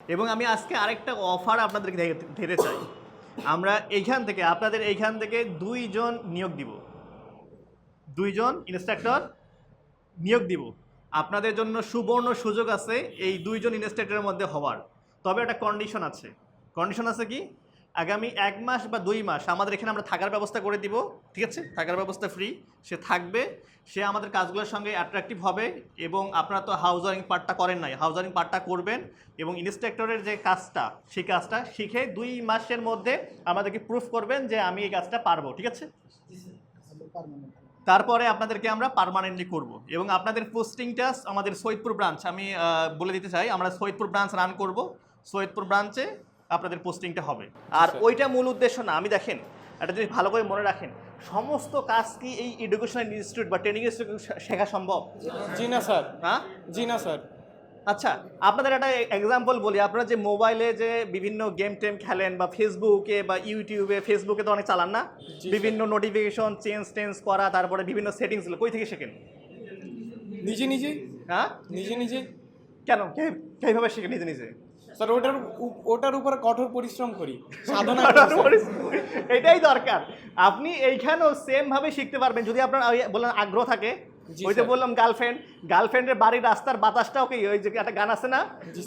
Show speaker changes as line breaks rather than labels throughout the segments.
এবং আমি আজকে আরেকটা অফার আপনাদেরকে দিতে চাই। আমরা এইখান থেকে, আপনাদের এইখান থেকে দুইজন নিয়োগ দিব। দুইজন ইনস্ট্রাক্টর নিয়োগ দিব। আপনাদের জন্য সুবর্ণ সুযোগ আছে এই দুইজন ইনস্ট্রাক্টরের মধ্যে হওয়ার। তবে একটা কন্ডিশন আছে। কন্ডিশন আছে কি? আগামী এক মাস বা দুই মাস আমাদের এখানে আমরা থাকার ব্যবস্থা করে দিব, ঠিক আছে? থাকার ব্যবস্থা ফ্রি সে থাকবে, সে আমাদের কাজগুলোর সঙ্গে অ্যাট্রাকটিভ হবে এবং আপনারা তো হাউজারিং পার্টটা করেন নাই হাউজারিং পার্টটা করবেন এবং ইনস্ট্রাক্টরের যে কাজটা, সেই কাজটা শিখে দুই মাসের মধ্যে আমাদেরকে প্রুফ করবেন যে আমি এই কাজটা পারব, ঠিক আছে? তারপরে আপনাদেরকে আমরা পার্মানেন্টলি করব এবং আপনাদের পোস্টিংটা আমাদের সৈয়দপুর ব্রাঞ্চ আমি বলে দিতে চাই, আমরা সৈয়দপুর ব্রাঞ্চ রান করব। সৈয়দপুর ব্রাঞ্চে আপনাদের পোস্টিংটা হবে। আর
আচ্ছা।
ওইটা মূল উদ্দেশ্য না আমি দেখেন একটা জিনিস ভালো করে মনে রাখেন সমস্ত কাজ কি এই এডুকেশনাল ইনস্টিটিউট বা ট্রেনিং ইনস্টিটিউট শেখা সম্ভব?
জি না স্যার।
হ্যাঁ?
জি না স্যার।
আচ্ছা আপনাদের একটা এক্সাম্পল বলি আপনারা যে মোবাইলে যে বিভিন্ন গেম টেম খেলেন বা ফেসবুকে বা ইউটিউবে ফেসবুকে তো অনেক চালান না? বিভিন্ন নোটিফিকেশন চেঞ্জ টেঞ্জ করা তারপরে বিভিন্ন সেটিংসগুলো কই থেকে শেখেন?
নিজে নিজে?
হ্যাঁ?
নিজে নিজে?
কেন? কীভাবে শিখে নিজে নিজে?
স্যার ওটার ওটার উপর কঠোর পরিশ্রম করি। সাধনা
এটাই দরকার। আপনি এইখানেও সেম ভাবে শিখতে পারবেন। যদি আপনার বললেন আগ্রহ থাকে ওই যে বললাম গার্লফ্রেন্ড গার্লফ্রেন্ডের বাড়ির রাস্তার বাতাসটাও কি ওই যে একটা গান আছে না?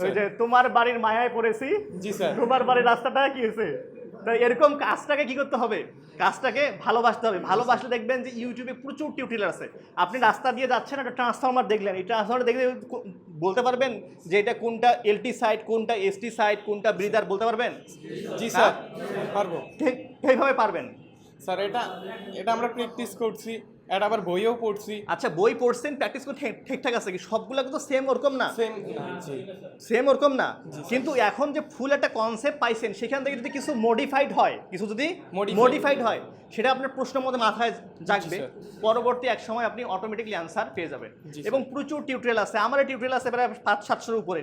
ওই যে তোমার বাড়ির মায়ায় পড়েছি
জি স্যার
তোমার বাড়ির রাস্তাটা কি হয়েছে? এরকম কাজটাকে কি করতে হবে? কাজটাকে ভালোবাসতে হবে। ভালোবাসলে দেখবেন যে ইউটিউবে প্রচুর টিউটোরিয়াল আছে। আপনি রাস্তা দিয়ে যাচ্ছেন একটা ট্রান্সফর্মার দেখলেন। এই ট্রান্সফর্মার দেখলে বলতে পারবেন যে এটা কোনটা এলটি সাইড কোনটা এসটি সাইড কোনটা ব্রিদার বলতে পারবেন?
জি স্যার। পারব।
ঠিক সেইভাবে পারবেন।
স্যার এটা এটা আমরা প্র্যাকটিস করছি। এটা আবার বইও পড়ছি।
আচ্ছা বই পড়ছেন প্র্যাকটিস করে ঠিকঠাক আছে কি? সবগুলো কিন্তু সেম ওরকম না?
সেম
সেম ওরকম না? কিন্তু এখন যে ফুল একটা কনসেপ্ট পাইছেন সেখান থেকে যদি কিছু মডিফাইড হয় কিছু যদি মডিফাইড হয় সেটা আপনার প্রশ্নের মধ্যে মাথায় জাগবে। পরবর্তী এক সময় আপনি অটোমেটিকলি অ্যান্সার পেয়ে যাবেন। এবং প্রচুর টিউটোরিয়াল আছে। আমার টিউটোরিয়াল আছে প্রায় পাঁচ সাতশোর উপরে।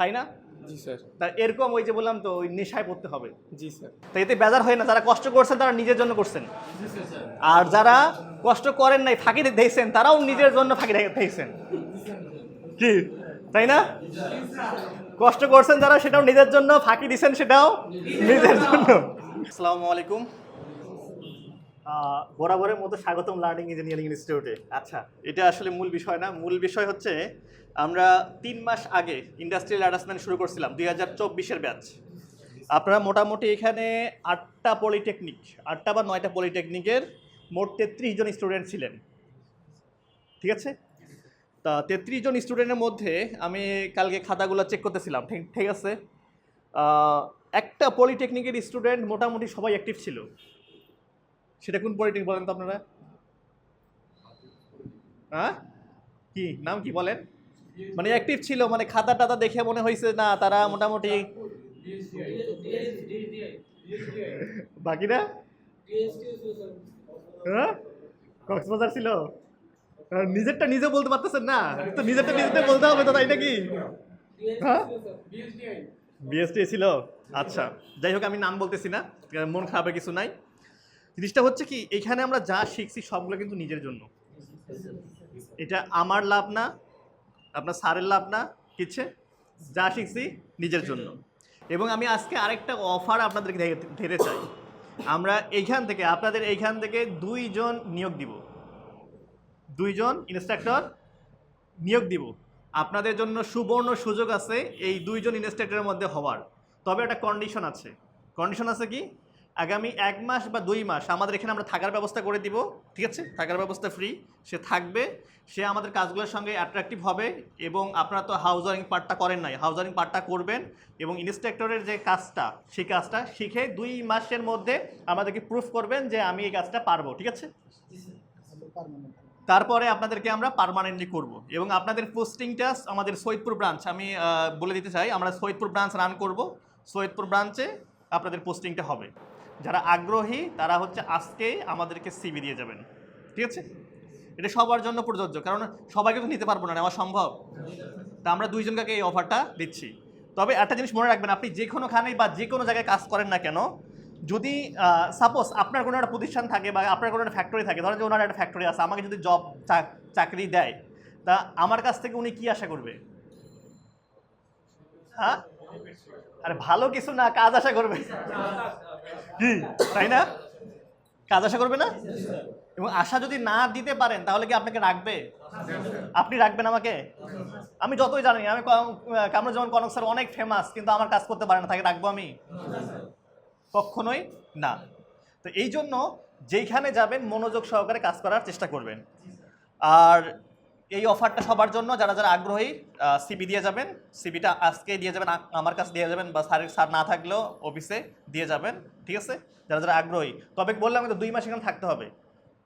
তাই না?
জি স্যার।
তা এরকম ওই যে বললাম তো ওই নেশায় পড়তে হবে।
জি স্যার।
তো এতে বেজার হয় না যারা কষ্ট করছেন তারা নিজের জন্য করছেন। আর যারা কষ্ট করেন নাই ফাঁকি দিয়েছেন তারাও নিজের জন্য ফাঁকি দিয়েছেন। কি? তাই না? কষ্ট করছেন যারা সেটাও নিজের জন্য ফাঁকি দিছেন সেটাও নিজের জন্য। আসসালামু আলাইকুম। বরাবরের মতো স্বাগতম লার্নিং ইঞ্জিনিয়ারিং ইনস্টিটিউটে আচ্ছা এটা আসলে মূল বিষয় না। মূল বিষয় হচ্ছে, আমরা তিন মাস আগে ইন্ডাস্ট্রিয়াল অ্যাডাসমেন্ট শুরু করছিলাম, দুই হাজার চব্বিশের ব্যাচ আপনারা মোটামুটি এখানে আটটা পলিটেকনিক আটটা বা নয়টা পলিটেকনিকের মোট তেত্রিশ জন স্টুডেন্ট ছিলেন। ঠিক আছে? তা তেত্রিশ জন স্টুডেন্টের মধ্যে আমি কালকে খাতাগুলো চেক করতেছিলাম। ঠিক ঠিক আছে? একটা পলিটেকনিকের স্টুডেন্ট মোটামুটি সবাই অ্যাক্টিভ ছিল। সেটা কোন পলিটেকনিক বলেন তো আপনারা? হ্যাঁ? কি? নাম কি বলেন? মানে অ্যাক্টিভ ছিল মানে খাতা টাতা দেখে মনে হয়েছে না, তারা মোটামুটি বাকিরা? হ্যাঁ? কক্সবাজার ছিল? নিজেরটা নিজে বলতে পারতেছেন না। তো নিজেরটা নিজেরটা বলতে হবে তো, তাই নাকি? হ্যাঁ? বিএসটি ছিল? আচ্ছা যাই হোক, আমি নাম বলতেছি না, মন খারাপের কিছু নাই। জিনিসটা হচ্ছে কি, এখানে আমরা যা শিখছি সবগুলো কিন্তু নিজের জন্য। এটা আমার লাভ না, আপনার স্যারের লাভ না, কিচ্ছে। যা শিখছি নিজের জন্য। এবং আমি আজকে আরেকটা অফার আপনাদেরকে ধে- ধেতে চাই। আমরা এইখান থেকে, আপনাদের এইখান থেকে দুইজন নিয়োগ দিব। দুইজন ইনস্ট্রাক্টর নিয়োগ দিব। আপনাদের জন্য সুবর্ণ সুযোগ আছে এই দুইজন ইনস্ট্রাক্টরের মধ্যে হওয়ার। তবে একটা কন্ডিশন আছে। কন্ডিশন আছে কি? আগামী এক মাস বা দুই মাস আমাদের এখানে আমরা থাকার ব্যবস্থা করে দিব, ঠিক আছে? থাকার ব্যবস্থা ফ্রি সে থাকবে, সে আমাদের কাজগুলোর সঙ্গে অ্যাট্রাকটিভ হবে এবং আপনারা তো হাউজারিং পার্টটা করেন নাই হাউজারিং পার্টটা করবেন এবং ইনস্ট্রাক্টরের যে কাজটা, সেই কাজটা শিখে দুই মাসের মধ্যে আমাদেরকে প্রুফ করবেন যে আমি এই কাজটা পারব, ঠিক আছে? তারপরে আপনাদেরকে আমরা পার্মানেন্টলি করব এবং আপনাদের পোস্টিংটা আমাদের সৈয়দপুর ব্রাঞ্চ আমি বলে দিতে চাই, আমরা সৈয়দপুর ব্রাঞ্চ রান করব, সৈয়দপুর ব্রাঞ্চে আপনাদের পোস্টিংটা হবে। যারা আগ্রহী, তারা হচ্ছে আজকে আমাদেরকে সিবি দিয়ে যাবেন। ঠিক আছে? এটা সবার জন্য প্রযোজ্য, কারণ সবাইকে তো নিতে পারব না, নেওয়া সম্ভব। তা আমরা দুইজনকে এই অফারটা দিচ্ছি। তবে একটা জিনিস মনে রাখবেন, আপনি যে কোনোখানেই বা যে কোনো জায়গায় কাজ করেন না কেন, যদি সাপোজ আপনার কোনো একটা প্রতিষ্ঠান থাকে বা আপনার কোনো একটা ফ্যাক্টরি থাকে, ধরেন যে ওনার একটা ফ্যাক্টরি আছে, আমাকে যদি জব চাকরি দেয়, তা আমার কাছ থেকে উনি কি আশা করবে? হ্যাঁ? আরে ভালো কিছু না, কাজ আশা করবে। কি? তাই না? কাজ আশা করবে না? এবং আশা যদি না দিতে পারেন, তাহলে কি আপনাকে রাখবে? আপনি রাখবেন আমাকে? আমি যতই জানি, আমি কামরুজ্জামান কনক স্যার অনেক ফেমাস কিন্তু আমার কাজ করতে পারে না, তাকে রাখব আমি? কখনোই না। তো এই জন্য যেইখানে যাবেন, মনোযোগ সহকারে কাজ করার চেষ্টা করবেন। আর এই অফারটা সবার জন্য, যারা যারা আগ্রহী সিবি দিয়ে যাবেন। সিবিটা আজকে দিয়ে যাবেন আমার কাছে দিয়ে যাবেন বা স্যারের স্যার না থাকলেও অফিসে দিয়ে যাবেন, ঠিক আছে? যারা যারা আগ্রহী। তবে বললাম তো দুই মাস এখানে থাকতে হবে।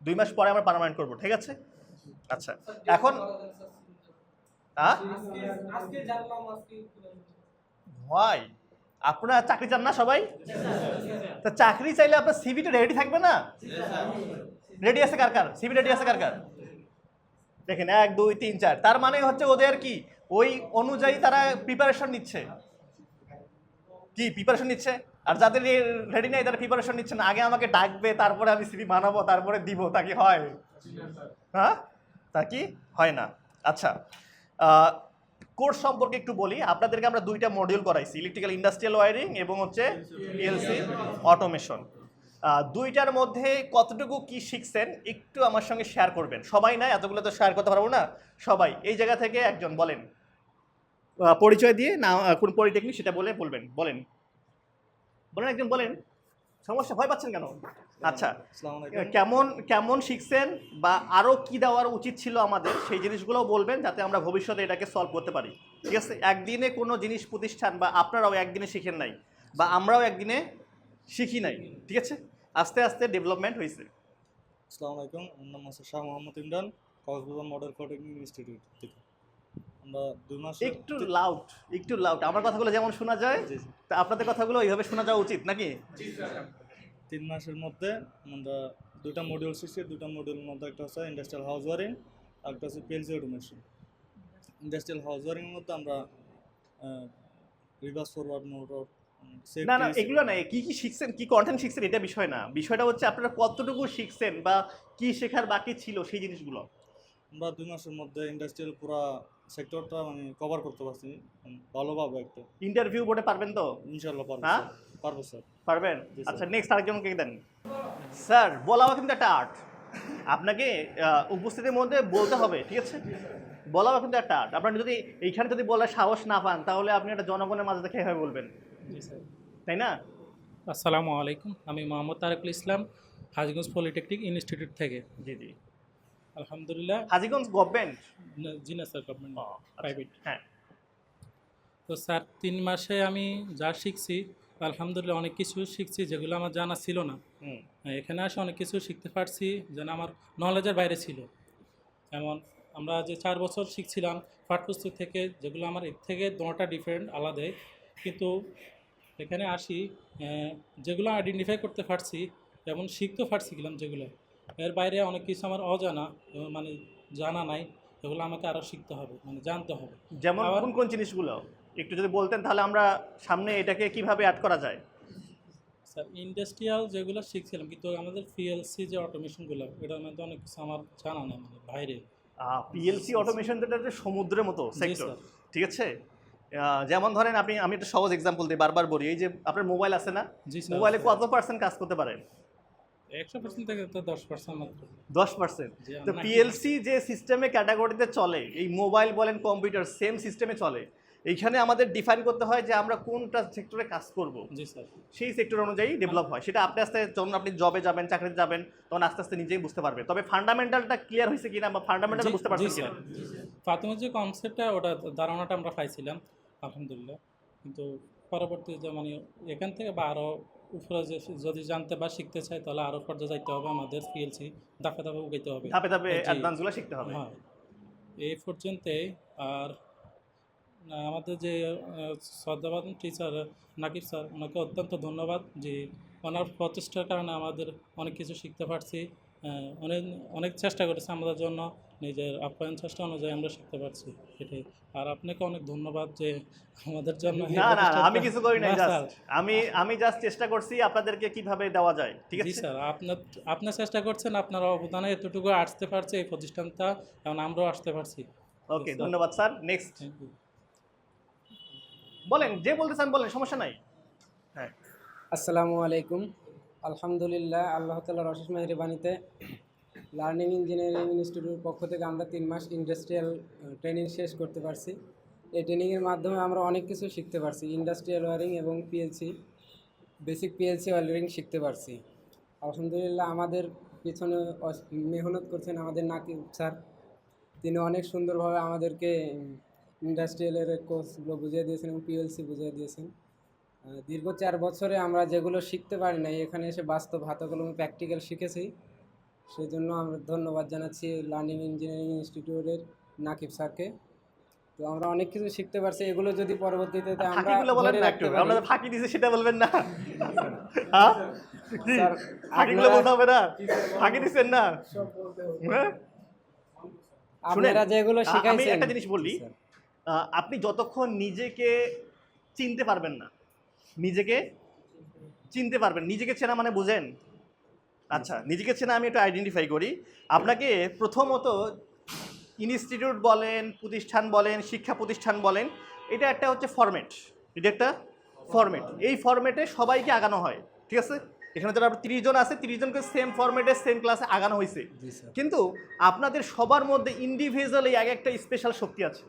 দুই মাস পরে আমরা পার্মানেন্ট করব, ঠিক আছে? আচ্ছা এখন ভাই, আপনারা চাকরি চান না সবাই? তা চাকরি চাইলে আপনার সিভিটা রেডি থাকবে না? রেডি আছে কার কার? সিভি রেডি আছে কার কার? দেখেন, এক, দুই, তিন, চার। তার মানে হচ্ছে ওদের কি? ওই অনুযায়ী তারা প্রিপারেশন নিচ্ছে। কি প্রিপারেশন নিচ্ছে? আর যাদের রেডি নেই, তারা প্রিপারেশন নিচ্ছে না। আগে আমাকে ডাকবে, তারপরে আমি সিভি বানাবো, তারপরে দিব। তা কি হয়? হ্যাঁ? তা কি? হয় না। আচ্ছা কোর্স সম্পর্কে একটু বলি। আপনাদেরকে আমরা দুইটা মডিউল করাইছি। ইলেকট্রিক্যাল ইন্ডাস্ট্রিয়াল ওয়ারিং এবং হচ্ছে পিএলসি অটোমেশন দুইটার মধ্যে কতটুকু কি শিখছেন একটু আমার সঙ্গে শেয়ার করবেন। সবাই না? এতগুলো তো শেয়ার করতে পারব না? সবাই এই জায়গা থেকে একজন বলেন। পরিচয় দিয়ে না কোন পলিটেকনিক সেটা বলে বলবেন বলেন। বলেন একজন বলেন। সমস্যা ভয় পাচ্ছেন কেন? আচ্ছা কেমন কেমন শিখছেন বা আরও কি দেওয়ার উচিত ছিল আমাদের সেই জিনিসগুলোও বলবেন যাতে আমরা ভবিষ্যতে এটাকে সলভ করতে পারি। ঠিক আছে? একদিনে কোনো জিনিস প্রতিষ্ঠান বা আপনারাও একদিনে শিখেন নাই বা আমরাও একদিনে শিখি নাই। ঠিক আছে? আস্তে আস্তে ডেভেলপমেন্ট হয়েছে
আসসালামু আলাইকুম আমার নাম আছে Shah Mohammad Imran Cox's Bazar model polytechnic institute থেকে। আমরা দুই মাস
একটু লাউড একটু লাউড আমার কথাগুলো যেমন শোনা যায়। তা আপনাদের কথাগুলো এইভাবে শোনা যাওয়া উচিত নাকি?
তিন মাসের মধ্যে আমরা দুটা মডিউল শিখছি দুটা মডিউলের মধ্যে একটা হচ্ছে ইন্ডাস্ট্রিয়াল হাউস ওয়ারিং আর একটা হচ্ছে পিএলসি অটোমেশন ইন্ডাস্ট্রিয়াল হাউস ওয়ারিংয়ের মধ্যে আমরা রিভার্স ফরওয়ার্ড মোটর
না না এগুলো না কি কি শিখছেন? কি কন্টেন্ট শিখছেন? এটা বিষয় না। বিষয়টা হচ্ছে আপনারা কতটুকু শিখছেন বা কি শেখার বাকি ছিল সেই জিনিসগুলো?
আমরা দুই মাসের মধ্যে ইন্ডাস্ট্রিয়াল পুরা সেক্টরটা মানে কভার করতে পারছি। উম, ভালোভাবে একটা।
ইন্টারভিউ বোর্ডে পারবেন তো?
ইনশাল্লাহ পারব
হ্যাঁ?
পারব স্যার।
পারবেন? আচ্ছা নেক্সট আরেকজনকে দেন? স্যার বলাও কিন্তু একটা আর্ট আপনাকে উপস্থিতির মধ্যে বলতে হবে ঠিক আছে? বলাও কিন্তু একটা আর্ট আপনার যদি এইখানে যদি বলার সাহস না পান তাহলে আপনি একটা জনগণের মাঝে দেখে বলবেন? তাই না?
আসসালামু আলাইকুম। আমি মোহাম্মদ তারেকুল ইসলাম হাজিগঞ্জ পলিটেকনিক ইনস্টিটিউট থেকে।
জি জি।
আলহামদুলিল্লাহ।
হাজিগঞ্জ গভর্নমেন্ট
জি না স্যার গভর্নমেন্ট প্রাইভেট
হ্যাঁ।
তো স্যার তিন মাসে আমি যা শিখছি আলহামদুলিল্লাহ অনেক কিছু শিখছি যেগুলো আমার জানা ছিল না। এখানে আসে অনেক কিছু শিখতে পারছি যেন আমার নলেজের বাইরে ছিল। যেমন আমরা যে চার বছর শিখছিলাম পাঠ্যপুস্তক থেকে যেগুলো আমার এর থেকে দোনোটা ডিফারেন্ট আলাদাই। কিন্তু এখানে আসি যেগুলো আইডেন্টিফাই করতে পারছি যেমন শিখতে পারছিলাম যেগুলো। এর বাইরে অনেক কিছু আমার অজানা মানে জানা নাই এগুলো আমাকে আরও শিখতে হবে মানে জানতে হবে।
যেমন কোন কোন জিনিসগুলো? একটু যদি বলতেন তাহলে আমরা সামনে এটাকে কীভাবে অ্যাড করা যায়?
স্যার ইন্ডাস্ট্রিয়াল যেগুলো শিখছিলাম কিন্তু আমাদের পিএলসি যে অটোমেশনগুলো এটার মধ্যে অনেক কিছু আমার জানা নেই মানে বাইরে।
পিএলসি অটোমেশন একটা সমুদ্রের মতো সেক্টর ঠিক আছে? যেমন ধরেন আপনি আমি একটা সহজ এক্সাম্পল দিই বারবার বলি এই যে আপনার মোবাইল আছে না? মোবাইলে কত পার্সেন্ট কাজ করতে পারেন
দশ পার্সেন্ট
তো পিএলসি যে সিস্টেমে ক্যাটাগরিতে চলে এই মোবাইল বলেন কম্পিউটার সেম সিস্টেমে চলে এইখানে আমাদের ডিফাইন করতে হয় যে আমরা কোনটা সেক্টরে কাজ করব। সেই সেক্টর অনুযায়ী ডেভেলপ হয়। সেটা আস্তে আস্তে যখন আপনি জবে যাবেন চাকরিতে যাবেন তখন আস্তে আস্তে নিজেই বুঝতে পারবে। তবে ফান্ডামেন্টালটা ক্লিয়ার হয়েছে কিনা বা ফান্ডামেন্টাল বুঝতে
স্যার
কিনা?
প্রাথমিক যে কনসেপ্টটা ওটা ধারণাটা আমরা পাইছিলাম। আলহামদুলিল্লাহ। কিন্তু পরবর্তীতে মানে এখান থেকে বা আরও উপরে যে যদি জানতে বা শিখতে চাই তাহলে আরও পর্যায়ে যাইতে হবে আমাদের পিএলসি ধাপে ধাপে উগাইতে হবে।
ধাপে ধাপে অ্যাডভান্সগুলো শিখতে হবে।
হ্যাঁ এই পর্যন্তই। আর আমাদের যে শ্রদ্ধাবাদ টিচার নাকিব স্যার ওনাকে অত্যন্ত ধন্যবাদ যে ওনার প্রচেষ্টার কারণে আমাদের অনেক কিছু শিখতে পারছি। অনেক অনেক চেষ্টা করেছে আমাদের জন্য। নিজের আপ্যায়ন চেষ্টা অনুযায়ী আমরা শিখতে পারছি এটাই। আর আপনাকে অনেক ধন্যবাদ যে আমাদের জন্য
না না আমি কিছু করি নাই
না।
আমি আমি জাস্ট চেষ্টা করছি আপনাদেরকে কীভাবে দেওয়া যায় ঠিক আছে?
স্যার আপনার আপনার চেষ্টা করছেন আপনার অবদানে এতটুকু আসতে পারছে এই প্রতিষ্ঠানটা এবং আমরাও আসতে পারছি।
ওকে ধন্যবাদ স্যার। নেক্সট
থ্যাংক ইউ
বলেন যে বলতে চান বলেন সমস্যা নাই। হ্যাঁ।
আসসালামু আলাইকুম। আলহামদুলিল্লাহ, আল্লাহ তালার অশেষ মেহরবানিতে লার্নিং ইঞ্জিনিয়ারিং ইনস্টিটিউটের পক্ষ থেকে আমরা তিন মাস ইন্ডাস্ট্রিয়াল ট্রেনিং শেষ করতে পারছি। এই ট্রেনিংয়ের মাধ্যমে আমরা অনেক কিছু শিখতে পারছি। ইন্ডাস্ট্রিয়াল ওয়ারিং এবং পিএলসি বেসিক পিএলসি ওয়ারিং শিখতে পারছি। আলহামদুলিল্লাহ, আমাদের পিছনে মেহনত করছেন আমাদের নাকিব স্যার। তিনি অনেক সুন্দরভাবে আমাদেরকে ইন্ডাস্ট্রিয়ালের কোর্সগুলো বুঝিয়ে দিয়েছেন এবং পিএলসি বুঝিয়ে দিয়েছেন। দীর্ঘ চার বছরে আমরা যেগুলো শিখতে পারি নাই এখানে এসে বাস্তব হাতে কলমে প্র্যাকটিক্যাল শিখেছি। সেই জন্য আমরা ধন্যবাদ জানাচ্ছি লার্নিং ইঞ্জিনিয়ারিং ইনস্টিটিউটের নাকিব স্যারকে। তো আমরা অনেক কিছু শিখতে পারছি এগুলো যদি পরবর্তীতে আমরা
বলেন না একটু আমরা ফাঁকি দিছি সেটা বলবেন না। হ্যাঁ? ফাঁকিগুলো বলতে হবে না? ফাঁকি দিচ্ছেন না? হ্যাঁ?
আপনারা যেগুলো শিখাইছেন
একটা জিনিস বলি আপনি যতক্ষণ নিজেকে চিনতে পারবেন না নিজেকে চিনতে পারবেন। নিজেকে চেনা মানে বুঝেন? আচ্ছা নিজেকে চেনা আমি একটু আইডেন্টিফাই করি। আপনাকে প্রথমত ইনস্টিটিউট বলেন প্রতিষ্ঠান বলেন শিক্ষা প্রতিষ্ঠান বলেন এটা একটা হচ্ছে ফরম্যাট এটা একটা ফরম্যাট এই ফরম্যাটে সবাইকে আগানো হয় ঠিক আছে? এখানে যারা তিরিশ জন আছে তিরিশ জনকে সেম ফরম্যাটে সেম ক্লাসে আগানো হয়েছে। কিন্তু আপনাদের সবার মধ্যে ইন্ডিভিজুয়ালি এক একটা স্পেশাল শক্তি আছে।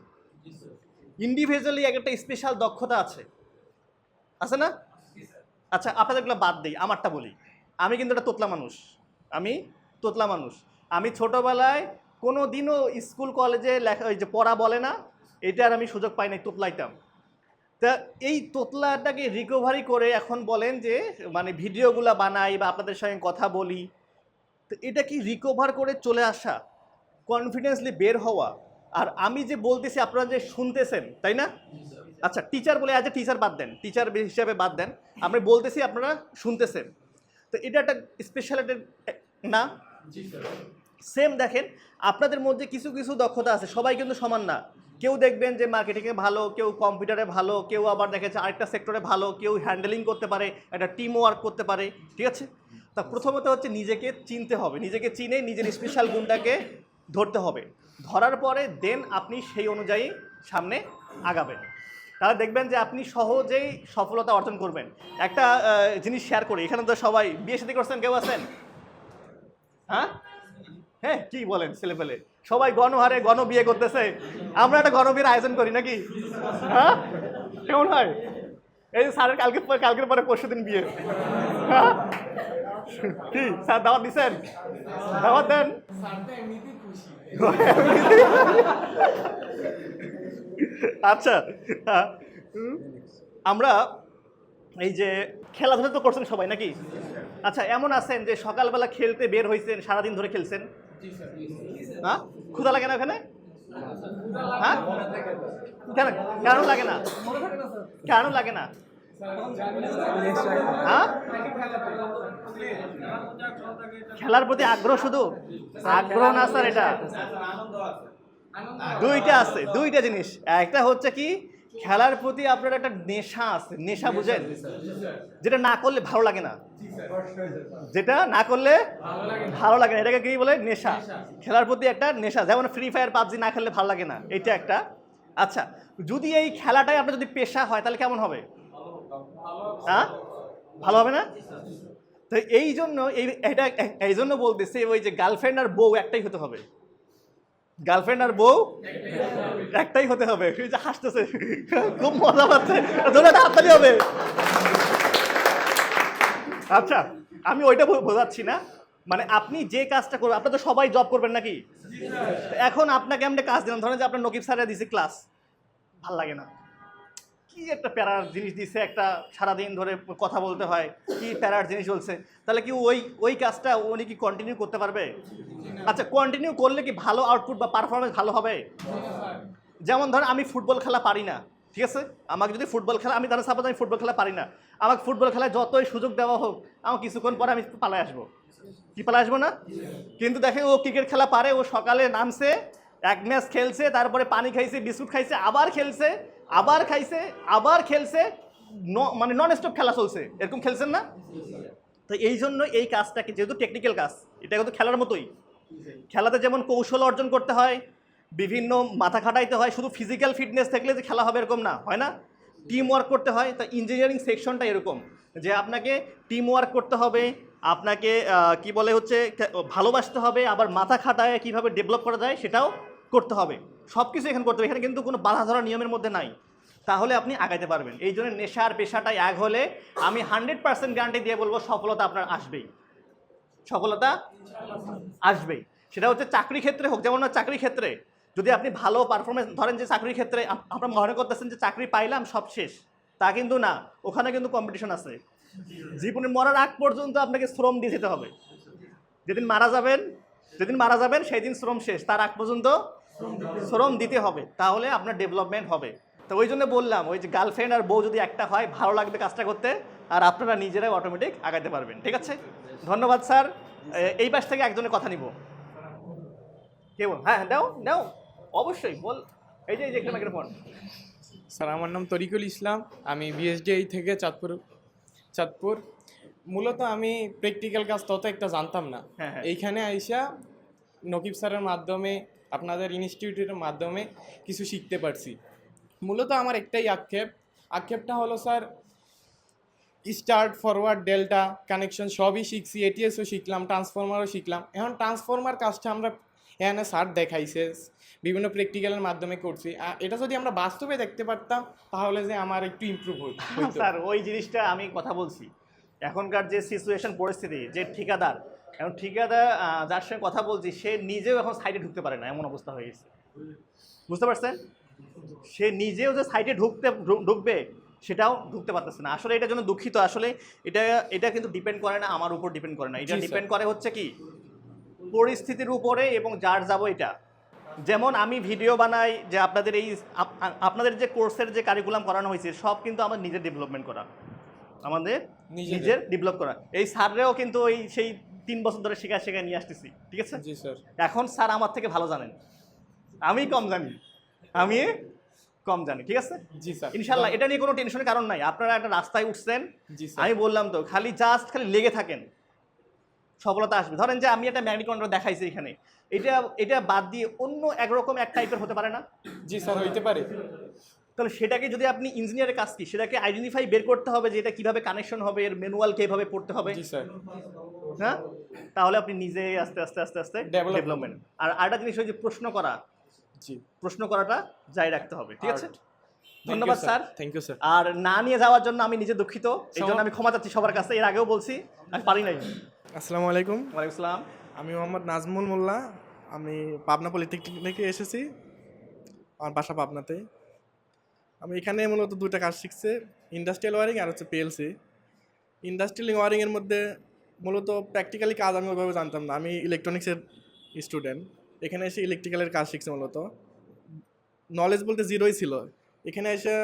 ইন্ডিভিজুয়ালি এক একটা স্পেশাল দক্ষতা আছে। আছে না? আচ্ছা আপনাদেরগুলো বাদ দিই, আমারটা বলি। আমি কিন্তু একটা তোতলা মানুষ। আমি তোতলা মানুষ। আমি ছোটোবেলায় কোনো দিনও স্কুল, কলেজে লেখা, ওই যে পড়া বলে না এটার আমি সুযোগ পাই নাই, তোতলাইতাম। তা এই তোতলাটাকে রিকভারি করে এখন বলেন যে মানে ভিডিওগুলো বানাই বা আপনাদের সঙ্গে কথা বলি, তো এটা কি রিকভার করে চলে আসা? কনফিডেন্সলি বের হওয়া। আর আমি যে বলতেছি, আপনারা যে শুনতেছেন, তাই না? আচ্ছা টিচার বলে আজ টিচার বাদ দেন। টিচার হিসাবে বাদ দেন। আমি বলতেছি আপনারা শুনতেছেন। তো এটা একটা স্পেশালিটি না? সেম দেখেন আপনাদের মধ্যে কিছু কিছু দক্ষতা আছে। সবাই কিন্তু সমান না। কেউ দেখবেন যে মার্কেটিংয়ে ভালো কেউ কম্পিউটারে ভালো কেউ আবার দেখেছে আরেকটা সেক্টরে ভালো কেউ হ্যান্ডেলিং করতে পারে একটা টিম ওয়ার্ক করতে পারে ঠিক আছে? তা প্রথমত হচ্ছে নিজেকে চিনতে হবে। নিজেকে চিনে নিজের স্পেশাল গুণটাকে ধরতে হবে। ধরার পরে দেন আপনি সেই অনুযায়ী সামনে আগাবেন। তাহলে দেখবেন যে আপনি সহজেই সফলতা অর্জন করবেন। একটা জিনিস শেয়ার করি এখানে তো সবাই বিয়ে সাথে করছেন কেউ আছেন? হ্যাঁ? হ্যাঁ কি বলেন ছেলে পেলে সবাই গণহারে গণ বিয়ে করতেছে আমরা একটা গণবিয়ের আয়োজন করি নাকি? হ্যাঁ? কেমন হয়? এই যে স্যারের কালকে পরে কালকের পরে পরশু দিন বিয়ে। হ্যাঁ? কি স্যার দাওয়াত দিচ্ছেন? দাওয়াত দেন? আচ্ছা আমরা এই যে খেলাধুলা তো করছেন সবাই নাকি? আচ্ছা এমন আছেন যে সকালবেলা খেলতে বের হয়েছেন সারাদিন ধরে খেলছেন? হ্যাঁ? ক্ষুধা লাগে না ওখানে? হ্যাঁ? কেন লাগে না? কেন লাগে না? হ্যাঁ? খেলার প্রতি আগ্রহ শুধু? আগ্রহ না, স্যার, এটা? দুইটা আছে, দুইটা জিনিস। একটা হচ্ছে কি, খেলার প্রতি আপনার একটা নেশা আছে, নেশা বুঝেন? যেটা না করলে ভালো লাগে না। যেটা না করলে ভালো লাগে না, এটাকে কি বলে? নেশা। খেলার প্রতি একটা নেশা, যেমন ফ্রি ফায়ার পাবজি না খেললে ভালো লাগে না এটা একটা। আচ্ছা যদি এই খেলাটাই আপনার যদি পেশা হয়, তাহলে কেমন হবে? হ্যাঁ? ভালো হবে না? তো এই জন্য, এই এটা এই জন্য বলতেছি, ওই যে গার্লফ্রেন্ড আর বউ একটাই হতে হবে। গার্লফ্রেন্ড আর বউ? একটাই হতে হবে। যে হাসতেছে। খুব মজা পাচ্ছে। ধরে হাততালি হবে। আচ্ছা আমি ওইটা বোঝাচ্ছি না। মানে আপনি যে কাজটা করবেন আপনার তো সবাই জব করবেন নাকি? এখন আপনাকে আমরা কাজ দিলাম। ধরেন যে আপনার নকিব স্যারে দিয়েছি ক্লাস ভালো লাগে না। কি একটা প্যারার জিনিস দিছে, একটা সারাদিন ধরে কথা বলতে হয়, কি প্যারার জিনিস বলছে? তাহলে কি ওই ওই কাজটা উনি কি কন্টিনিউ করতে পারবে? আচ্ছা কন্টিনিউ করলে কি ভালো আউটপুট বা পারফরমেন্স ভালো হবে? যেমন ধর আমি ফুটবল খেলা পারি না, ঠিক আছে? আমাকে যদি ফুটবল খেলা, আমি ধরেন সাপোজ আমি ফুটবল খেলা পারি না। আমাকে ফুটবল খেলায় যতই সুযোগ দেওয়া হোক, আমার কিছুক্ষণ পরে আমি পালায় আসব। কি পালায় আসব না? কিন্তু দেখে ও ক্রিকেট খেলা পারে, ও সকালে নামছে, এক ম্যাচ খেলছে, তারপরে পানি খাইছে, বিস্কুট খাইছে, আবার খেলছে আবার খাইছে, আবার খেলছে মানে নন স্টপ খেলা চলছে। এরকম খেলছেন না? তো এই জন্য এই কাজটাকে, যেহেতু টেকনিক্যাল কাজ, এটা কিন্তু খেলার মতোই। খেলাতে যেমন কৌশল অর্জন করতে হয়, বিভিন্ন মাথা খাটাইতে হয়, শুধু ফিজিক্যাল ফিটনেস থাকলে যে খেলা হবে এরকম না, হয় না? টিম ওয়ার্ক করতে হয়, তা ইঞ্জিনিয়ারিং সেকশনটা এরকম, যে আপনাকে টিম ওয়ার্ক করতে হবে, আপনাকে কি বলে হচ্ছে ভালোবাসতে হবে, আবার মাথা খাটায় কীভাবে ডেভেলপ করা যায় সেটাও করতে হবে। সব কিছু এখানে করতে হবে। এখানে কিন্তু কোনো বাধা ধরা নিয়মের মধ্যে নাই। তাহলে আপনি আগাইতে পারবেন। এই জন্য নেশার পেশাটাই এক হলে আমি হান্ড্রেড পার্সেন্ট গ্যারান্টি দিয়ে বলব সফলতা আপনার আসবেই। সফলতা আসবেই। সেটা হচ্ছে চাকরি ক্ষেত্রে হোক, যেমন না চাকরি ক্ষেত্রে। যদি আপনি ভালো পারফরমেন্স ধরেন যে চাকরির ক্ষেত্রে আপ- আপনারা মনে করতেছেন যে চাকরি পাইলাম, সব শেষ। তা কিন্তু না। ওখানে কিন্তু কম্পিটিশন আছে। জীবনে মরার আগ পর্যন্ত আপনাকে শ্রম দিয়ে যেতে হবে। যেদিন মারা যাবেন, যেদিন মারা যাবেন সেই দিন শ্রম শেষ। তার আগ পর্যন্ত শ্রম দিতে হবে তাহলে আপনার ডেভেলপমেন্ট হবে। তো ওই জন্য বললাম ওই যে গার্লফ্রেন্ড আর বউ যদি একটা হয় ভালো লাগবে কাজটা করতে আর আপনারা নিজেরাই অটোমেটিক আগাইতে পারবেন ঠিক আছে? ধন্যবাদ স্যার। এই পাশ থেকে একজনের কথা নিব। কে বল? হ্যাঁ দাও দাও। অবশ্যই বল। এই যে এই যে এখানে মাইক্রোফোন
স্যার আমার নাম তরিকুল ইসলাম। আমি বিএসডিআই থেকে চাঁদপুর চাঁদপুর। মূলত আমি প্র্যাকটিক্যাল কাজ তত একটা জানতাম না।
হ্যাঁ, হ্যাঁ।
এইখানে আইসা নকিব স্যারের মাধ্যমে আপনাদের ইনস্টিটিউটের মাধ্যমে কিছু শিখতে পারছি। মূলত আমার একটাই আক্ষেপ। আক্ষেপটা হলো, sir start forward delta connection সবই শিখছি এটিএসও শিখলাম ট্রান্সফরমারও শিখলাম। এখন ট্রান্সফরমার কাজটা আমরা এখানে স্যার দেখাইছে, বিভিন্ন প্র্যাকটিক্যালের মাধ্যমে করছি। এটা যদি আমরা বাস্তবে দেখতে পারতাম, তাহলে যে আমার একটু ইমপ্রুভ হইতো।
স্যার, ওই জিনিসটা আমি কথা বলছি। এখনকার যে সিচুয়েশন পরিস্থিতি, যে ঠিকাদার এখন ঠিকাদার আহ, যার সঙ্গে কথা বলছি সে নিজেও এখন সাইডে ঢুকতে পারে না এমন অবস্থা হয়ে গেছে। বুঝতে পারছেন? সে নিজেও যে সাইডে ঢুকতে ঢুকবে সেটাও ঢুকতে পারতেছে না। আসলে এটার জন্য দুঃখিত। আসলে এটা এটা কিন্তু ডিপেন্ড করে না আমার উপর ডিপেন্ড করে না। এটা ডিপেন্ড করে হচ্ছে কি? পরিস্থিতির উপরে এবং যার যাব এটা। যেমন আমি ভিডিও বানাই যে আপনাদের এই আপনাদের যে কোর্সের যে কারিকুলাম করানো হয়েছে সব কিন্তু আমার নিজের ডেভেলপমেন্ট করা। আমাদের নিজের ডেভেলপ করা। এই স্যাররাও কিন্তু ওই সেই তিন বছর ধরে শেখা শেখা নিয়ে আসতেছি ঠিক আছে?
জি স্যার।
এখন স্যার আমার থেকে ভালো জানেন। আমি কম জানি আমি কম জানি ঠিক আছে?
জি স্যার।
ইনশাল্লাহ এটা নিয়ে কোনো টেনশনের কারণ নাই। আপনারা একটা রাস্তায় উঠছেন
জি
আমি বললাম তো খালি জাস্ট খালি লেগে থাকেন। সফলতা আসবে। ধরেন যে আমি একটা ম্যাগনিকন্ডার দেখাইছি এখানে। এটা এটা বাদ দিয়ে অন্য একরকম এক টাইপের হতে পারে না?
জি স্যার হইতে পারে।
তাহলে সেটাকে যদি আপনি ইঞ্জিনিয়ারের কাজ কি? সেটাকে আইডেন্টিফাই বের করতে হবে যে এটা কীভাবে কানেকশন হবে এর ম্যানুয়াল কীভাবে পড়তে হবে।
জি স্যার।
হ্যাঁ তাহলে আপনি নিজে আস্তে আস্তে আস্তে আস্তে ডেভেলপমেন্ট আর আরেকটা জিনিস হচ্ছে প্রশ্ন করা।
জি।
প্রশ্ন করাটা জারি রাখতে হবে ঠিক আছে? ধন্যবাদ স্যার।
থ্যাংক ইউ স্যার
আর না নিয়ে যাওয়ার জন্য আমি নিজে দুঃখিত। এই জন্য আমি ক্ষমা চাচ্ছি সবার কাছে। এর আগেও বলছি আমি পারি নাই।
আসসালামু আলাইকুম।
ওয়ালাইকুম আসসালাম।
আমি মোহাম্মদ নাজমুল মোল্লা। আমি পাবনা পলিটেকনিক থেকে এসেছি। আমার বাসা পাবনাতে। আমি এখানে মূলত দুটো কাজ শিখছে। ইন্ডাস্ট্রিয়াল ওয়ারিং আর হচ্ছে পিএলসি ইন্ডাস্ট্রিয়াল ওয়ারিংয়ের মধ্যে মূলত প্র্যাকটিক্যালি কাজ আমি ওইভাবে জানতাম না। আমি ইলেকট্রনিক্সের স্টুডেন্ট এখানে এসে ইলেকট্রিক্যালের কাজ শিখছি মূলত। নলেজ বলতে জিরোই ছিল। এখানে এসে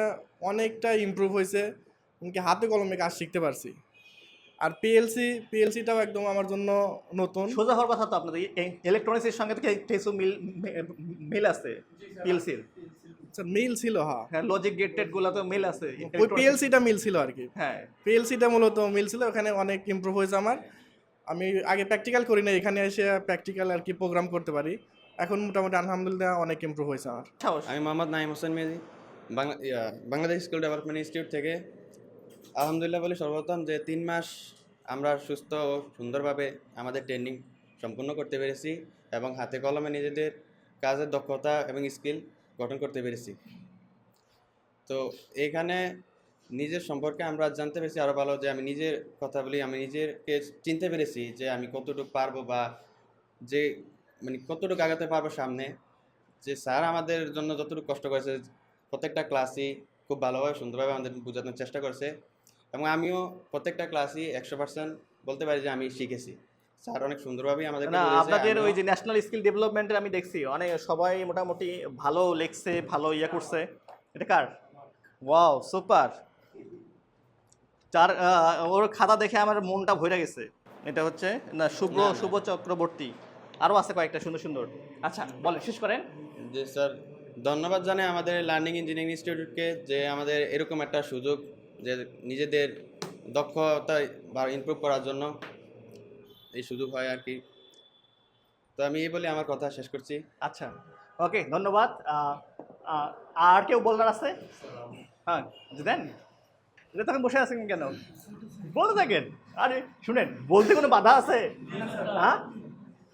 অনেকটা ইমপ্রুভ হয়েছে। এমনকি হাতে কলমে কাজ শিখতে পারছি। আর পিএলসি পিএলসিটাও একদম আমার জন্য নতুন।
সোজা হওয়ার কথা তো আপনাদের ইলেকট্রনিক্সের সঙ্গে তো কিছু মিল মিল আছে? পিএলসির
স্যার মিল ছিল হ্যাঁ।
হ্যাঁ লজিক গেট টেটগুলো তো মিল আছে
ওই পিএলসিটা মিল ছিল আর কি।
হ্যাঁ।
পিএলসিটা মূলত মিল ছিল ওখানে অনেক ইমপ্রুভ হয়েছে আমার। আমি আগে প্র্যাকটিক্যাল করি না এখানে এসে প্র্যাকটিক্যাল আর কি প্রোগ্রাম করতে পারি। এখন মোটামুটি আলহামদুলিল্লাহ অনেক ইমপ্রুভ হয়েছে আমার।
আমি মোহাম্মদ নাইম হোসেন মেজি বাংলাদেশ স্কুল ডেভেলপমেন্ট ইনস্টিটিউট থেকে। আলহামদুলিল্লাহ বলি সর্বপ্রথম যে তিন মাস আমরা সুস্থ ও সুন্দরভাবে আমাদের ট্রেনিং সম্পূর্ণ করতে পেরেছি এবং হাতে কলমে নিজেদের কাজের দক্ষতা এবং স্কিল গঠন করতে পেরেছি। তো এখানে নিজের সম্পর্কে আমরা জানতে পেরেছি আরও ভালো যে আমি নিজের কথা বলি, আমি নিজেকে চিনতে পেরেছি যে আমি কতটুকু পারব বা যে মানে কতটুকু আগাতে পারব সামনে। যে স্যার আমাদের জন্য যতটুকু কষ্ট করেছে, প্রত্যেকটা ক্লাসই খুব ভালোভাবে, সুন্দরভাবে আমাদের বোঝানোর চেষ্টা করছে। এবং আমিও প্রত্যেকটা ক্লাসই একশো পার্সেন্ট বলতে পারি যে আমি শিখেছি। স্যার অনেক সুন্দরভাবেই আমাদের
না আপনাদের ওই যে ন্যাশনাল স্কিল ডেভেলপমেন্টের আমি দেখছি। অনেক সবাই মোটামুটি ভালো লেখছে ভালো ইয়ে করছে। এটা কার? ওয়াও সুপার চার ওর খাতা দেখে আমার মনটা ভরে গেছে। এটা হচ্ছে না শুভ্র
না।
শুভ চক্রবর্তী। আরও আছে কয়েকটা সুন্দর সুন্দর। আচ্ছা বলেন শেষ করেন।
যে স্যার ধন্যবাদ জানাই আমাদের লার্নিং ইঞ্জিনিয়ারিং ইনস্টিটিউটকে যে আমাদের এরকম একটা সুযোগ যে নিজেদের দক্ষতা বা ইমপ্রুভ করার জন্য। এই সুযোগ হয় আর কি। তো আমি এই বলে আমার কথা শেষ করছি।
আচ্ছা ওকে ধন্যবাদ। আর কেউ বলার আছে? হ্যাঁ দেন। এটা তখন বসে আছেন কেন? বলতে থাকেন। আরে শুনেন বলতে কোনো বাধা আছে? হ্যাঁ?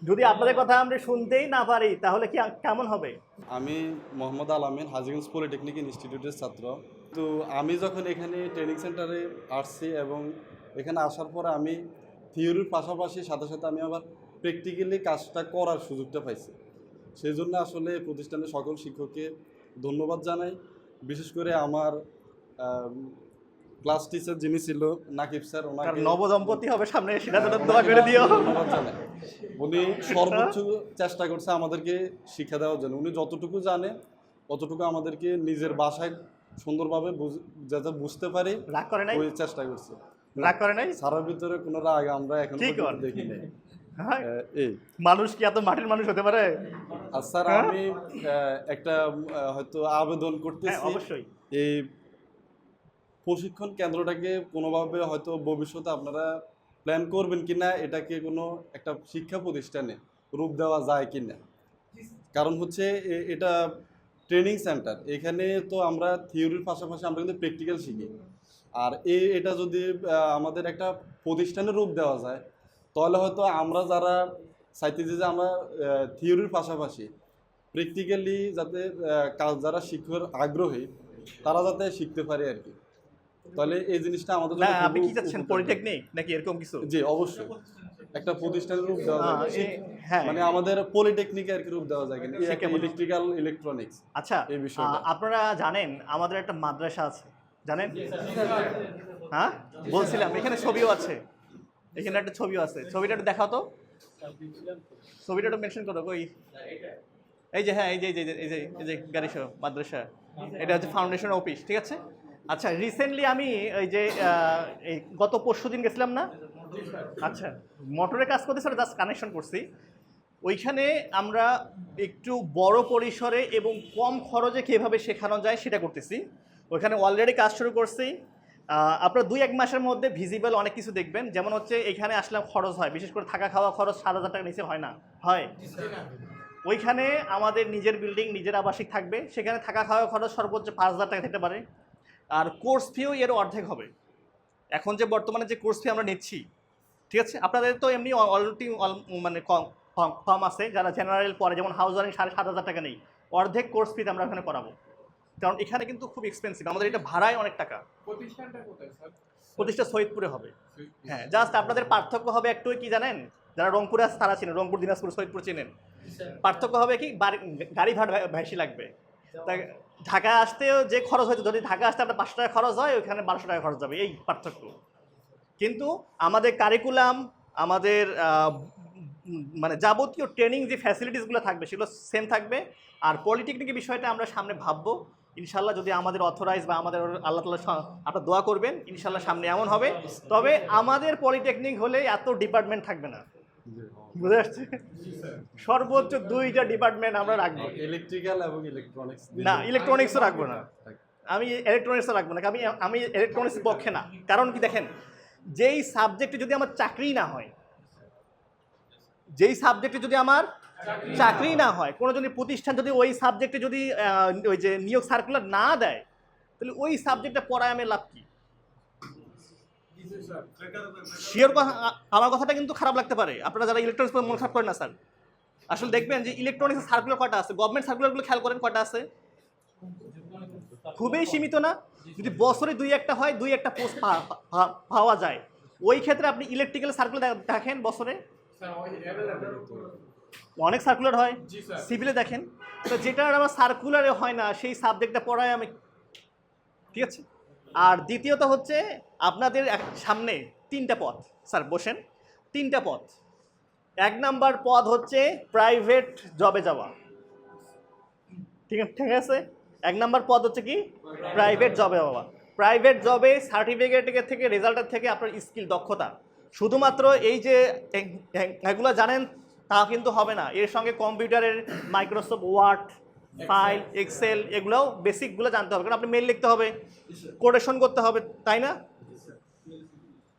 যদি আপনাদের কথা আমরা শুনতেই না পারি তাহলে কি কেমন হবে?
আমি মোহাম্মদ আলামিন হাজিগঞ্জ পলিটেকনিক ইনস্টিটিউটের ছাত্র। তো আমি যখন এখানে ট্রেনিং সেন্টারে আসছি এবং এখানে আসার পর আমি থিওরির পাশাপাশি সাথে সাথে আমি আবার প্র্যাকটিক্যালি কাজটা করার সুযোগটা পাইছি। সেই জন্য আসলে প্রতিষ্ঠানের সকল শিক্ষককে ধন্যবাদ জানাই। বিশেষ করে আমার ক্লাস টিচার যিনি ছিল নাকিব স্যার ওনাকে
নবদম্পতি হবে সামনে সেটা তো দোয়া করে দিও।
উনি সর্বোচ্চ চেষ্টা করছে আমাদেরকে শিক্ষা দেওয়ার জন্য। উনি যতটুকু জানে ততটুকু আমাদেরকে নিজের বাসায় সুন্দরভাবে বুঝ- যাতে বুঝতে পারি।
রাগ করে নাই?
ওই চেষ্টা করছে।
রাগ করে নাই?
সারার ভিতরে কোনো রাগ আমরা এখন
কি
দেখি নাই।
হ্যাঁ?
এই।
মানুষ কি এত মাটির মানুষ হতে পারে?
স্যার
হ্যাঁ?
আমি একটা হয়তো আবেদন
হ্যাঁ
করতেছি
অবশ্যই।
এই প্রশিক্ষণ কেন্দ্রটাকে কোনোভাবে হয়তো ভবিষ্যতে আপনারা প্ল্যান করবেন কিনা এটাকে কোনো একটা শিক্ষা প্রতিষ্ঠানে রূপ দেওয়া যায় কিনা। কারণ হচ্ছে এটা ট্রেনিং সেন্টার। এখানে তো আমরা থিওরির পাশাপাশি আমরা কিন্তু প্র্যাকটিক্যাল শিখি। আর এই এটা যদি আমাদের একটা প্রতিষ্ঠানের রূপ দেওয়া যায় তাহলে হয়তো আমরা যারা চাইতেছি যে আমরা থিওরির পাশাপাশি প্র্যাকটিক্যালি যাতে কাজ যারা শিক্ষার আগ্রহী তারা যাতে শিখতে পারে আর কি। তাহলে এই জিনিসটা আমাদের
আপনি কি চাচ্ছেন পলিটেকনিক নাকি এরকম কিছু?
জি অবশ্যই। একটা প্রতিষ্ঠানের রূপ দেওয়া যায়।
হ্যাঁ।
মানে আমাদের পলিটেকনিক আর কি রূপ দেওয়া যায় ইলেকট্রিক্যাল ইলেকট্রনিক্স
আচ্ছা
এই বিষয়টা।
আপনারা জানেন আমাদের একটা মাদ্রাসা আছে। জানেন? হ্যাঁ? বলছিলাম এখানে ছবিও আছে। এখানে একটা ছবিও আছে। ছবিটা একটু দেখাও তো। ছবিটা একটু মেনশন করো কই? এই যে হ্যাঁ এই যে এই যে এই যে এই যে গাড়ি শো মাদ্রাসা। এটা হচ্ছে ফাউন্ডেশন অফিস ঠিক আছে? আচ্ছা রিসেন্টলি আমি ওই যে আহ, এই গত পরশু দিন গেছিলাম না? আচ্ছা মোটরে কাজ করতে স্যার জাস্ট কানেকশন করছি। ওইখানে আমরা একটু বড় পরিসরে এবং কম খরচে কীভাবে শেখানো যায় সেটা করতেছি। ওইখানে অলরেডি কাজ শুরু করছি। আপনারা দুই এক মাসের মধ্যে ভিজিবল অনেক কিছু দেখবেন। যেমন হচ্ছে, এখানে আসলে খরচ হয়। বিশেষ করে থাকা খাওয়া খরচ সাত হাজার টাকা নিচে হয় না। হয়। ওইখানে আমাদের নিজের বিল্ডিং নিজের আবাসিক থাকবে। সেখানে থাকা খাওয়া খরচ সর্বোচ্চ পাঁচ হাজার টাকা থাকতে পারে। আর কোর্স ফিও এর অর্ধেক হবে। এখন যে বর্তমানে যে কোর্স ফি আমরা নিচ্ছি ঠিক আছে? আপনাদের তো এমনি অলরেডি মানে কম কম আছে যারা জেনারেল পড়ে যেমন হাউস ওয়ারিং সাড়ে সাত হাজার টাকা নেই। অর্ধেক কোর্স ফিতে আমরা এখানে করাবো। কারণ এখানে কিন্তু খুব এক্সপেন্সিভ আমাদের এটা ভাড়ায় অনেক টাকা। প্রতিষ্ঠা সৈয়দপুরে হবে। হ্যাঁ জাস্ট আপনাদের পার্থক্য হবে একটু কি জানেন? যারা রংপুরে আছে তারা চিনেন রংপুর দিনাজপুর সৈয়দপুর চিনেন। পার্থক্য হবে কি গাড়ি ভাড়া বেশি লাগবে। ঢাকা আসতেও যে খরচ হয়তো যদি ঢাকা আসতে আপনার পাঁচশো টাকা খরচ হয় ওইখানে বারোশো টাকা খরচ যাবে। এই পার্থক্য। কিন্তু আমাদের কারিকুলাম আমাদের মানে যাবতীয় ট্রেনিং যে ফ্যাসিলিটিসগুলো থাকবে সেগুলো সেম থাকবে। আর পলিটেকনিকের বিষয়টা আমরা সামনে ভাববো। ইনশাল্লাহ যদি আমাদের অথরাইজ বা আমাদের আল্লাহ তালা আপনার দোয়া করবেন ইনশাল্লাহ সামনে এমন হবে। তবে আমাদের পলিটেকনিক হলে এত ডিপার্টমেন্ট থাকবে না। বুঝে আসছে সর্বোচ্চ দুইটা ডিপার্টমেন্ট আমরা রাখব।
ইলেকট্রিক্যাল এবং ইলেকট্রনিক্স
না ইলেকট্রনিক্সও রাখব না। আমি ইলেকট্রনিক্সও রাখব না। আমি আমি ইলেকট্রনিক্স পক্ষে না। কারণ কি দেখেন যেই সাবজেক্টে যদি আমার চাকরি না হয়, যেই সাবজেক্টে যদি আমার চাকরি না হয়, কোনো যদি প্রতিষ্ঠান যদি ওই সাবজেক্টে যদি ওই যে নিয়োগ সার্কুলার না দেয়, তাহলে ওই সাবজেক্টটা পড়ায় আমি লাভ কি? শিওর আমার কথাটা কিন্তু খারাপ লাগতে পারে। আপনারা যারা ইলেকট্রনিক্স মনে খারাপ করেন না, স্যার। আসলে দেখবেন যে ইলেকট্রনিক্স সার্কুলার কটা আছে? গভর্নমেন্ট সার্কুলারগুলো খেয়াল করেন কটা আছে? খুবই সীমিত না? যদি বছরে দুই একটা হয় দুই একটা পোস্ট পাওয়া যায়। ওই ক্ষেত্রে আপনি ইলেকট্রিক্যাল সার্কুলার দেখেন বছরে? অনেক সার্কুলার হয়? সিভিলে দেখেন। তো যেটা আমার সার্কুলারে হয় না সেই সাবজেক্টটা পড়ায় আমি ঠিক আছে? আর দ্বিতীয়ত হচ্ছে আপনাদের এক- সামনে তিনটা পথ। স্যার বসেন। তিনটা পথ। এক নাম্বার পদ হচ্ছে প্রাইভেট জবে যাওয়া। ঠিক আছে ঠিক আছে? এক নাম্বার পদ হচ্ছে কি? প্রাইভেট জবে যাওয়া প্রাইভেট জবে সার্টিফিকেটের থেকে রেজাল্টের থেকে আপনার স্কিল দক্ষতা। শুধুমাত্র এই যে এগুলো জানেন, তা কিন্তু হবে না। এর সঙ্গে কম্পিউটারের মাইক্রোসফট ওয়ার্ড ফাইল এক্সেল এগুলোও বেসিকগুলো জানতে হবে। কারণ আপনি মেল লিখতে হবে কোটেশন করতে হবে, তাই না?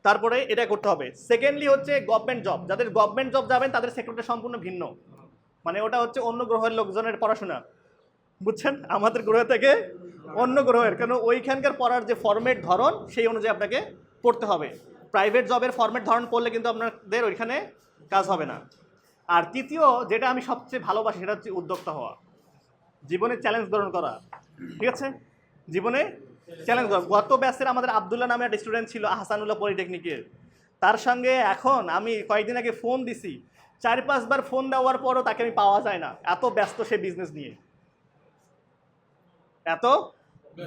তারপরে এটা করতে হবে। সেকেন্ডলি হচ্ছে গভর্নমেন্ট জব যাদের গভর্নমেন্ট জব যাবেন, তাদের সেক্টরটা সম্পূর্ণ ভিন্ন। মানে ওটা হচ্ছে অন্য গ্রহের লোকজনের পড়াশোনা। বুঝছেন? আমাদের গ্রহ থেকে অন্য গ্রহের, কেন ওইখানকার পড়ার যে ফরম্যাট ধরন, সেই অনুযায়ী আপনাকে পড়তে হবে। প্রাইভেট জবের ফরম্যাট ধরন পড়লে কিন্তু আপনাদের ওইখানে কাজ হবে না। আর তৃতীয়, যেটা আমি সবচেয়ে ভালোবাসি, সেটা হচ্ছে উদ্যোক্তা হওয়া। জীবনে চ্যালেঞ্জ গ্রহণ করা, ঠিক আছে? জীবনে চ্যালেঞ্জ গত ব্যাচের আমাদের আবদুল্লাহ নামে একটা স্টুডেন্ট ছিল, আহসানুল্লাহ পলিটেকনিকের। তার সঙ্গে এখন আমি কয়েকদিন আগে ফোন দিছি। চার পাঁচবার ফোন দেওয়ার পরও তাকে আমি পাওয়া যায় না। এত ব্যস্ত সে বিজনেস নিয়ে। এত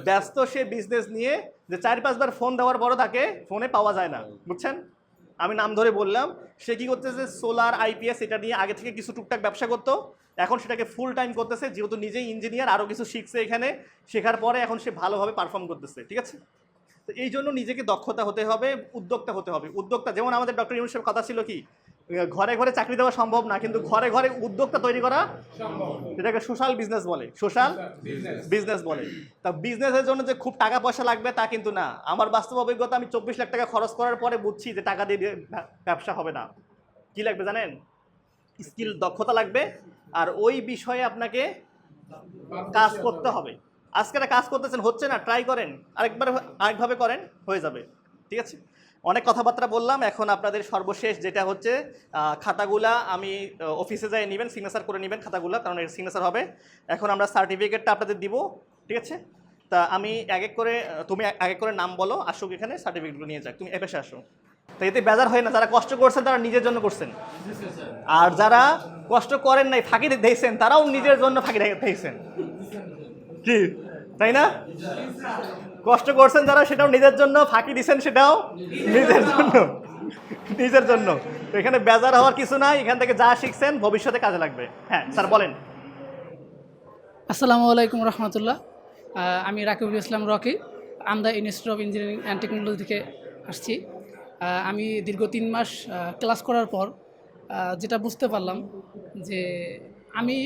ব্যস্ত সে বিজনেস নিয়ে যে চার পাঁচবার ফোন দেওয়ার পরও তাকে ফোনে পাওয়া যায় না, বুঝছেন? আমি নাম ধরে বললাম, সে কি করতেছে সোলার আইপিএস এটা নিয়ে আগে থেকে কিছু টুকটাক ব্যবসা করতো, এখন সেটাকে ফুল টাইম করতেছে, যেহেতু নিজেই ইঞ্জিনিয়ার আরও কিছু শিখছে এখানে, শেখার পরে এখন সে ভালোভাবে পারফর্ম করতেছে, ঠিক আছে? তো এই জন্য নিজেকে দক্ষতা হতে হবে, উদ্যোক্তা হতে হবে। উদ্যোক্তা, যেমন আমাদের ডক্টর ইউনুসের কথা ছিল কি ঘরে ঘরে চাকরি দেওয়া সম্ভব না কিন্তু ঘরে ঘরে উদ্যোক্তা তৈরি করা যেটাকে সোশ্যাল বিজনেস বলে সোশ্যাল বিজনেস। বলে। তা বিজনেসের জন্য যে খুব টাকা পয়সা লাগবে তা কিন্তু না। আমার বাস্তব অভিজ্ঞতা আমি চব্বিশ লাখ টাকা খরচ করার পরে বুঝছি যে টাকা দিয়ে ব্যবসা হবে না। কি লাগবে জানেন? স্কিল দক্ষতা লাগবে আর ওই বিষয়ে আপনাকে কাজ করতে হবে। আজকে কাজ করতেছেন হচ্ছে না? ট্রাই করেন। আরেকবার আরেকভাবে করেন হয়ে যাবে। ঠিক আছে? অনেক কথাবার্তা বললাম, এখন আপনাদের সর্বশেষ যেটা হচ্ছে খাতাগুলা আমি অফিসে যাই নেবেন সিগনেচার করে নেবেন খাতাগুলা, কারণ এর সিগনেচার হবে। এখন আমরা সার্টিফিকেটটা আপনাদের দিব, ঠিক আছে? তা আমি এক এক করে তুমি এক এক করে নাম বলো, আসুক এখানে সার্টিফিকেটগুলো নিয়ে যাক, তুমি এপাশে আসো। তো এতে বেজার হয় না, যারা কষ্ট করছেন, তারা নিজের জন্য করছেন। আর যারা কষ্ট করেন নাই, ফাঁকি দিয়েছেন, তারাও নিজের জন্য ফাঁকি দিয়েছেন। কি? তাই না? কষ্ট করছেন যারা সেটাও নিজের জন্য ফাঁকি দিছেন সেটাও নিজের জন্য। নিজের জন্য। তো এখানে বেজার হওয়ার কিছু নাই এখান থেকে যা শিখছেন ভবিষ্যতে কাজে লাগবে। হ্যাঁ স্যার বলেন।
আসসালামু আলাইকুম রহমতুল্লাহ। আমি Rakibul Islam Rocky Amda institute of engineering and technology থেকে আসছি। আমি দীর্ঘ তিন মাস ক্লাস করার পর যেটা বুঝতে পারলাম যে আমি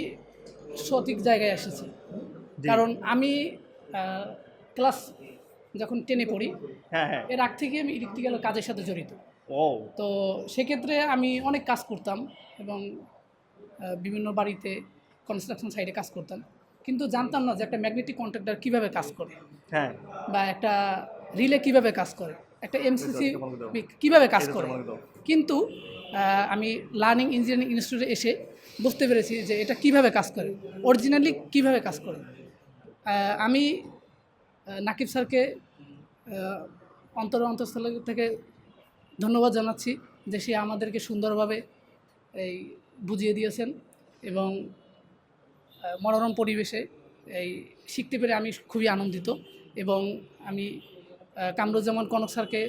সঠিক জায়গায় এসেছি। কারণ আমি ক্লাস যখন টেনে পড়ি
হ্যাঁ হ্যাঁ।
এর আগ থেকে আমি ইলেকট্রিক্যাল কাজের সাথে জড়িত।
ও।
তো সেক্ষেত্রে আমি অনেক কাজ করতাম এবং বিভিন্ন বাড়িতে কনস্ট্রাকশন সাইডে কাজ করতাম। কিন্তু জানতাম না যে একটা ম্যাগনেটিক কন্ট্রাক্টর কীভাবে কাজ করে
হ্যাঁ।
বা একটা রিলে কীভাবে কাজ করে একটা এমসিসি কীভাবে কাজ করে। কিন্তু আমি লার্নিং ইঞ্জিনিয়ারিং ইনস্টিটিউটে এসে বুঝতে পেরেছি যে এটা কীভাবে কাজ করে অরিজিনালি কীভাবে কাজ করে। আমি নাকিব স্যারকে অন্তর অন্তঃস্থল থেকে ধন্যবাদ জানাচ্ছি যে সে আমাদেরকে সুন্দরভাবে এই বুঝিয়ে দিয়েছেন এবং মনোরম পরিবেশে এই শিখতে পেরে আমি খুবই আনন্দিত এবং আমি কামরুজ্জামান কনক স্যারকে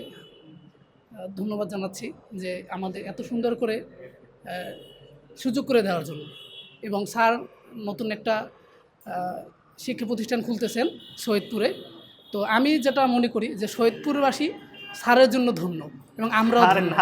ধন্যবাদ জানাচ্ছি যে আমাদের এত সুন্দর করে সুযোগ করে দেওয়ার জন্য এবং স্যার নতুন একটা শিক্ষা প্রতিষ্ঠান খুলতেছেন সৈয়দপুরে। তো আমি যেটা মনে করি যে সৈয়দপুরবাসী স্যারের জন্য ধন্য এবং আমরাও
না।